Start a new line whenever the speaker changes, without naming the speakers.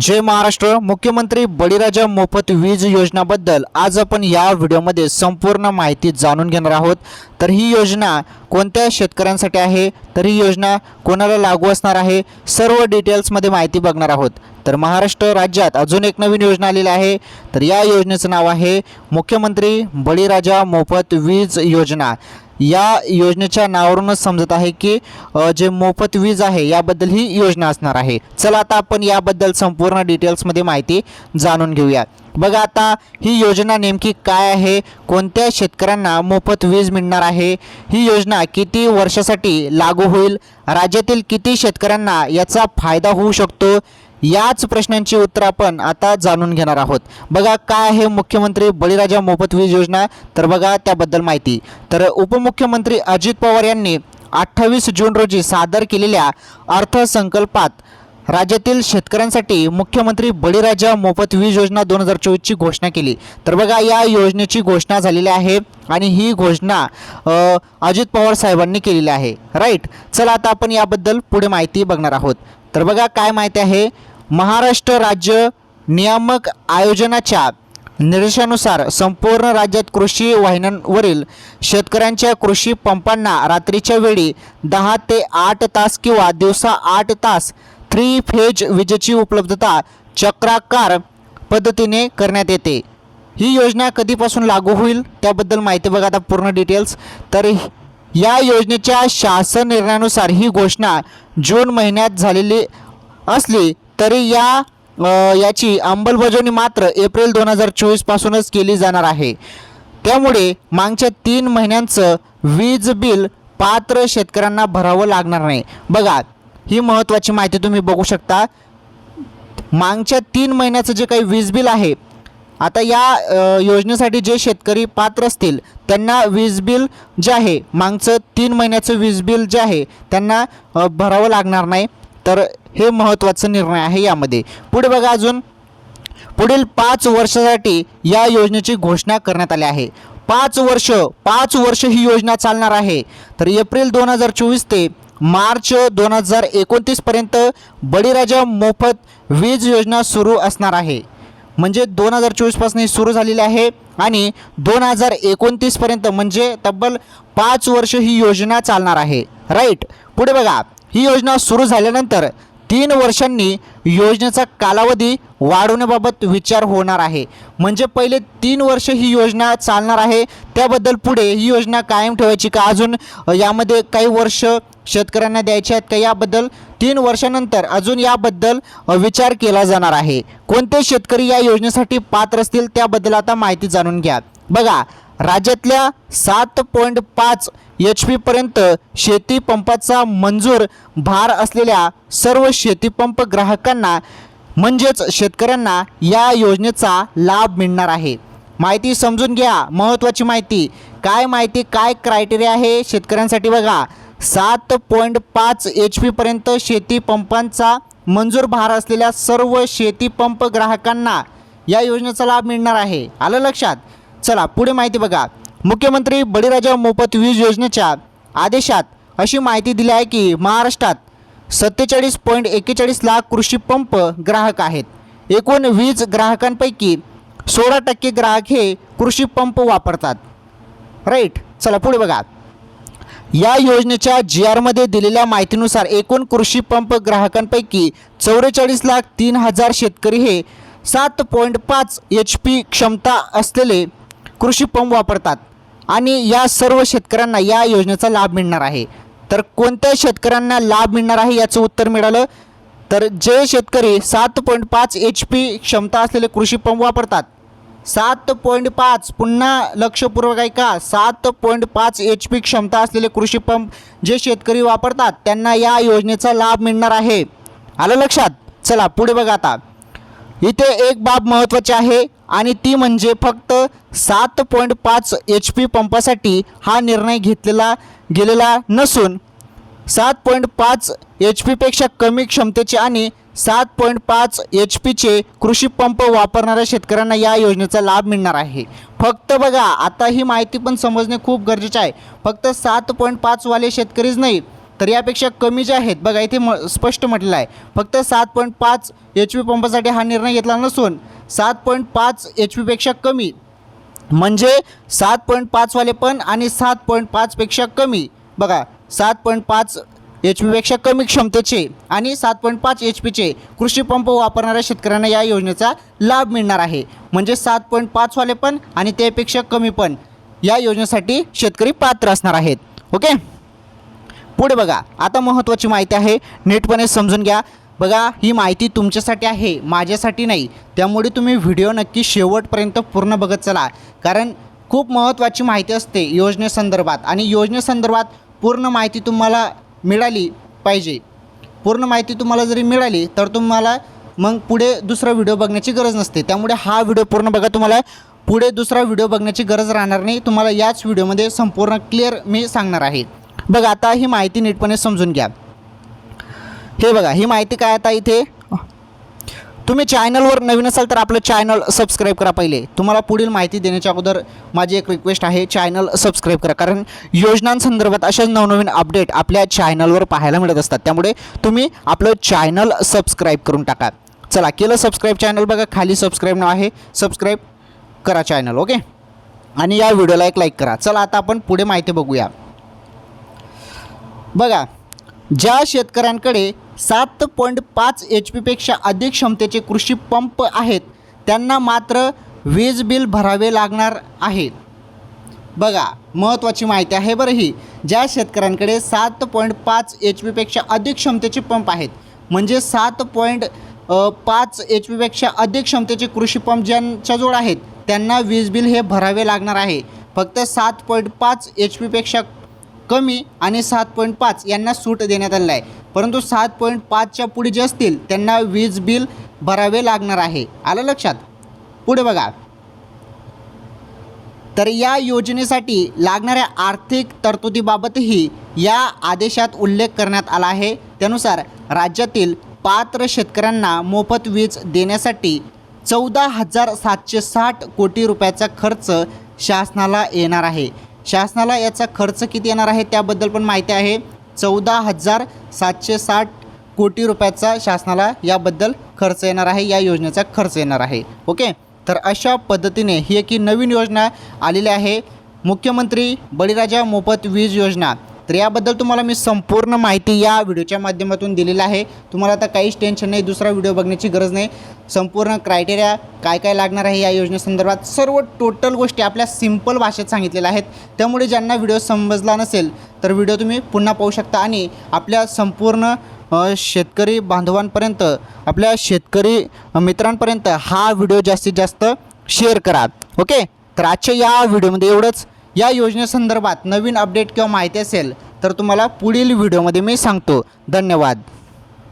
जय महाराष्ट्र. मुख्यमंत्री बळीराजा मोफत वीज योजनाबद्दल आज आपण या व्हिडिओमध्ये संपूर्ण माहिती जाणून घेणार आहोत. तर ही योजना कोणत्या शेतकऱ्यांसाठी आहे? तर ही योजना कोणाला लागू असणार आहे? सर्व डिटेल्समध्ये माहिती बघणार आहोत. तर महाराष्ट्र राज्यात अजून एक नवीन योजना आलेली आहे. तर या योजनेचं नाव आहे मुख्यमंत्री बळीराजा मोफत वीज योजना. या योजनेच्या नावावरूनच समजत आहे की जे मोफत वीज आहे याबद्दल ही योजना असणार आहे. चला आता आपण याबद्दल संपूर्ण डिटेल्समध्ये माहिती जाणून घेऊया. बघा आता ही योजना नेमकी काय आहे? कोणत्या शेतकऱ्यांना मोफत वीज मिळणार आहे? ही योजना किती वर्षासाठी लागू होईल? राज्यातील किती शेतकऱ्यांना याचा फायदा होऊ शकतो? याच प्रश्नांची उत्तर आपण आता जाणून घेणार आहोत. बघा काय आहे मुख्यमंत्री बळीराजा मोफत वीज योजना? तर बघा त्याबद्दल माहिती. तर उपमुख्यमंत्री अजित पवार यांनी अठ्ठावीस जून रोजी सादर केलेल्या अर्थसंकल्पात राज्यातील शेतकऱ्यांसाठी मुख्यमंत्री बळीराजा मोफत वीज योजना दोन हजार चोवीसची घोषणा केली. तर बघा या योजनेची घोषणा झालेली आहे आणि ही घोषणा अजित पवार साहेबांनी केलेली आहे. राईट चला आता आपण याबद्दल पुढे माहिती बघणार आहोत. तर बघा काय माहिती आहे? महाराष्ट्र राज्य नियामक आयोजनाच्या निर्देशानुसार संपूर्ण राज्यात कृषी वाहिन्यांवरील शेतकऱ्यांच्या कृषी पंपांना रात्रीच्या वेळी दहा ते आठ तास किंवा दिवसा आठ तास थ्री फेज विजेची उपलब्धता चक्राकार पद्धतीने करण्यात येते. ही योजना कधीपासून लागू होईल त्याबद्दल माहिती बघा आता पूर्ण डिटेल्स तर या योजनेच्या शासन निर्णयानुसार ही घोषणा जून महिन्यात झालेली असली तरी या याची अंमलबजावणी मात्र एप्रिल दोन हजार चोवीसपासूनच केली जाणार आहे. त्यामुळे मागच्या तीन महिन्यांचं वीज बिल पात्र शेतकऱ्यांना भरावं लागणार नाही. बघा ही महत्त्वाची माहिती तुम्ही बघू शकता. मागच्या तीन महिन्याचं जे काही वीज बिल आहे आता या योजनेसाठी जे शेतकरी पात्र असतील त्यांना वीज बिल जे आहे मागचं तीन महिन्याचं वीज बिल जे आहे त्यांना भरावं लागणार नाही. तर हे महत्त्वाचा निर्णय आहे यामध्ये. पुढे बघा अजून. पुढील पाच वर्षासाठी या योजनेची घोषणा करण्यात आली आहे. पाच वर्ष पाच वर्ष ही योजना चालणार आहे. तर एप्रिल दोन हजार चोवीस ते मार्च दोन हजार एकोणतीसपर्यंत बळीराजा मोफत वीज योजना सुरू असणार आहे. म्हणजे दोन हजार चोवीसपासून ही सुरू झालेली आहे आणि दोन हजार एकोणतीसपर्यंत म्हणजे तब्बल पाच वर्ष ही योजना चालणार आहे. राईट? पुढे बघा. ही योजना सुरू झाल्यानंतर तीन वर्षांनी योजनेचा कालावधी वाढवण्याबाबत विचार होणार आहे. म्हणजे पहिले तीन वर्ष ही योजना चालणार आहे. त्याबद्दल पुढे ही योजना कायम ठेवायची का? अजून यामध्ये काही वर्ष शेतकऱ्यांना द्यायचे आहेत का? याबद्दल तीन वर्षानंतर अजून याबद्दल विचार केला जाणार आहे. कोणते शेतकरी या योजनेसाठी पात्र असतील? त्याबद्दल आता माहिती जाणून घ्या. बघा राज्यातल्या सात पॉईंट पाच एच पीपर्यंत शेती पंपाचा मंजूर भार असलेल्या सर्व शेतीपंप ग्राहकांना म्हणजेच शेतकऱ्यांना या योजनेचा लाभ मिळणार आहे. माहिती समजून घ्या. महत्त्वाची माहिती. काय माहिती काय क्रायटेरिया आहे शेतकऱ्यांसाठी बघा. सात पॉईंट पाच एच पीपर्यंत शेती पंपांचा मंजूर भार असलेल्या सर्व शेती पंप ग्राहकांना या योजनेचा लाभ मिळणार आहे. आलं लक्षात? चला पुढे माहिती बघा. मुख्यमंत्री बळीराजा मोफत वीज योजनेच्या आदेशात अशी माहिती दिली आहे की महाराष्ट्रात सत्तेचाळीस पॉईंट एक्केचाळीस लाख कृषी पंप ग्राहक आहेत. एकूण वीज ग्राहकांपैकी सोळा टक्के ग्राहक हे कृषी पंप वापरतात. राईट चला पुढे बघा. या योजनेच्या जी आरमध्ये दिलेल्या माहितीनुसार एकूण कृषी पंप ग्राहकांपैकी चौवेचाळीस लाख तीन हजार शेतकरी हे सात पॉईंट पाच एच पी क्षमता असलेले कृषी पंप वापरतात आणि या सर्व शेतकऱ्यांना या योजनेचा लाभ मिळणार आहे. तर कोणत्या शेतकऱ्यांना लाभ मिळणार आहे याचं उत्तर मिळालं? तर जे शेतकरी सात पॉईंट पाच एच पी क्षमता असलेले कृषी पंप वापरतात. सात पॉईंट पाच पुन्हा लक्षपूर्वक आहे का सात पॉईंट पाच एच पी क्षमता असलेले कृषी पंप जे शेतकरी वापरतात त्यांना या योजनेचा लाभ मिळणार आहे. आलं लक्षात? चला पुढे बघा आता. इथे एक बाब महत्त्वाची आहे आणि ती म्हणजे फक्त सात पॉईंट पाच एच पी पंपासाठी हा निर्णय घेतलेला गेलेला नसून सात पॉईंट पाच एच पीपेक्षा कमी क्षमतेचे आणि सात पॉईंट पाच एच पीचे कृषी पंप वापरणाऱ्या शेतकऱ्यांना या योजनेचा लाभ मिळणार आहे. फक्त बघा आता ही माहिती पण समजणे खूप गरजेचे आहे. फक्त सात पॉईंट पाचवाले शेतकरीच नाही तर यापेक्षा कमी जे आहेत बघा इथे म स्पष्ट म्हटलेलं आहे. फक्त सात पॉईंट पाच एच पी पंपासाठी हा निर्णय घेतला नसून सात पॉईंट पाच एच पीपेक्षा कमी. म्हणजे सात पॉईंट पाचवाले पण आणि सात पॉईंट पाचपेक्षा कमी. बघा सात पॉईंट पाच एच पीपेक्षा कमी क्षमतेचे आणि सात पॉईंट पाच एच पीचे कृषी पंप वापरणाऱ्या शेतकऱ्यांना या योजनेचा लाभ मिळणार आहे. म्हणजे सात पॉईंट पाचवाले पण आणि त्यापेक्षा कमी पण या योजनेसाठी शेतकरी पात्र असणार आहेत. ओके? पुढे बघा आता महत्त्वाची माहिती आहे नीटपणे समजून घ्या. बघा ही माहिती तुमच्यासाठी आहे माझ्यासाठी नाही. त्यामुळे तुम्ही व्हिडिओ नक्की शेवटपर्यंत पूर्ण बघत चला. कारण खूप महत्त्वाची माहिती असते योजनेसंदर्भात आणि योजनेसंदर्भात पूर्ण माहिती तुम्हाला मिळाली पाहिजे. पूर्ण माहिती तुम्हाला जरी मिळाली तर तुम्हाला मग पुढे दुसरा व्हिडिओ बघण्याची गरज नसते. त्यामुळे हा व्हिडिओ पूर्ण बघा तुम्हाला. पुढे दुसरा व्हिडिओ बघण्याची गरज राहणार नाही. तुम्हाला याच व्हिडिओमध्ये संपूर्ण क्लिअर मी सांगणार आहे. बघा आता ही माहिती नीटपणे समजून घ्या. हे बघा ही माहिती काय आता इथे? तुम्ही चॅनलवर नवीन असाल तर आपलं चॅनल सबस्क्राईब करा पहिले. तुम्हाला पुढील माहिती देण्याच्या अगोदर माझी एक रिक्वेस्ट आहे चॅनल सबस्क्राईब करा. कारण योजनांसंदर्भात अशाच नवनवीन अपडेट आपल्या चॅनलवर पाहायला मिळत असतात. त्यामुळे तुम्ही आपलं चॅनल सबस्क्राईब करून टाका. चला केलं सबस्क्राईब चॅनल बघा. खाली सबस्क्राईब नाव आहे. सबस्क्राईब करा चॅनल ओके आणि या व्हिडिओला एक लाईक करा. चला आता आपण पुढे माहिती बघूया. बघा ज्या शेतकऱ्यांकडे सात पॉईंट पाच एच पीपेक्षा अधिक क्षमतेचे कृषी पंप आहेत त्यांना मात्र वीज बिल भरावे लागणार आहे. बघा महत्त्वाची माहिती आहे बरं ही. ज्या शेतकऱ्यांकडे सात पॉईंट पाच एच पीपेक्षा अधिक क्षमतेचे पंप आहेत म्हणजे सात पॉईंट पाच एच पीपेक्षा अधिक क्षमतेचे कृषी पंप ज्यांच्याजवळ आहेत त्यांना वीज बिल हे भरावे लागणार आहे. फक्त सात पॉईंट पाच एच पीपेक्षा कमी आणि सात पॉईंट पाच यांना सूट देण्यात आलेला आहे. परंतु सात पॉईंट पाचच्या पुढे जे असतील त्यांना वीज बिल भरावे लागणार आहे. आलं लक्षात? पुढे बघा. तर या योजनेसाठी लागणाऱ्या आर्थिक तरतुदीबाबतही या आदेशात उल्लेख करण्यात आला आहे. त्यानुसार राज्यातील पात्र शेतकऱ्यांना मोफत वीज देण्यासाठी चौदा हजार सातशे साठ कोटी रुपयाचा खर्च शासनाला येणार आहे. शासनाला याचा खर्च किती येणार आहे त्याबद्दल पण माहिती आहे. चौदा हजार सातशे साठ कोटी रुपयाचा शासनाला याबद्दल खर्च येणार आहे या योजनेचा खर्च येणार आहे. ओके? तर अशा पद्धतीने ही एक ही नवीन योजना आलेली आहे. मुख्यमंत्री बळीराजा मोफत वीज योजना. तर याबद्दल तुम्हाला मी संपूर्ण माहिती या व्हिडिओच्या माध्यमातून दिलेली आहे. तुम्हाला आता काहीच टेन्शन नाही दुसरा व्हिडिओ बघण्याची गरज नाही. संपूर्ण क्रायटेरिया काय काय लागणार आहे या योजनेसंदर्भात सर्व टोटल गोष्टी आपल्या सिंपल भाषेत सांगितलेल्या आहेत. त्यामुळे ज्यांना व्हिडिओ समजला नसेल तर व्हिडिओ तुम्ही पुन्हा पाहू शकता आणि आपल्या संपूर्ण शेतकरी बांधवांपर्यंत आपल्या शेतकरी मित्रांपर्यंत हा व्हिडिओ जास्तीत जास्त शेअर करा. ओके तर आजच्या या व्हिडिओमध्ये एवढंच. या योजनेसंदर्भात नवीन अपडेट किंवा माहिती असेल तर तुम्हाला पुढील व्हिडिओमध्ये मी सांगतो. धन्यवाद.